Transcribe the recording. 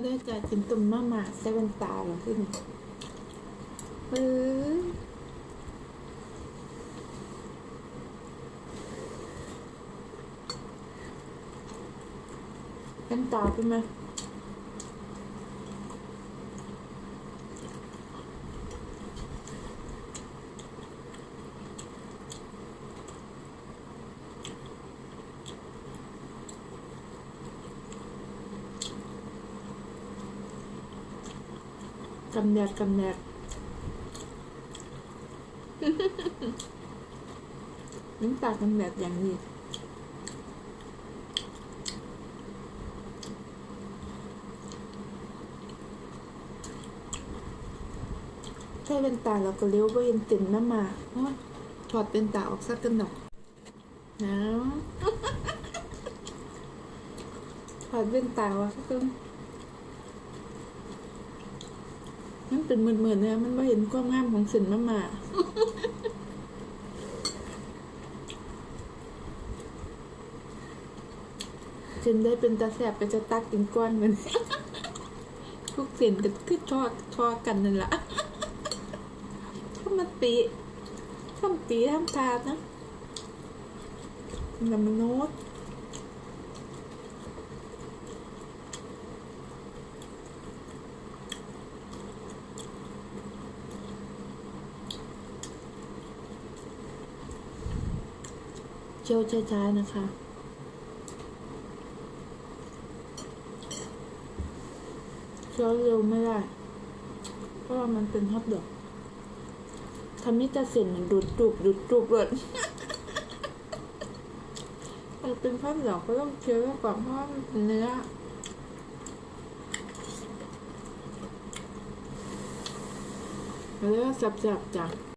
ไม่ได้จะกินตุ่มมามาเซเว่นตาเหรอขึ้นเออเป็นตาเป็นไหม กำแดดกำแดดน้ำตากำแดดอย่างนี้ใช่เป็นตาเราก็เลี้ยวไปเห็นติ่นน้ำมาถอดเป็นตาออกสักกันหน่อยนะถอดเป็นตาออกสักกัน มันเป็นหมื่นๆเนี่ยมันไม่เห็นความงามของสินมามาเจินได้เป็นตาแสบเป็นจะตักกินก้อนเหมือนทุกเสียนก็คือชอชอกันนั่นแหละถ้ามันตีทำตีทำตานะนำมโนดเจียวช้าๆนะคะเคี้ยวเร็วไม่ได้ เพราะว่ามันเป็นฮอตดอกทำให้ตาเสียนมันดูดจูบดูดจูบเลยมันเป็นฮอตดอกก็ต้องเคี้ยวก่อนเพราะว่ามันเป็นเนื้อแล้วก็สับๆจ้ะ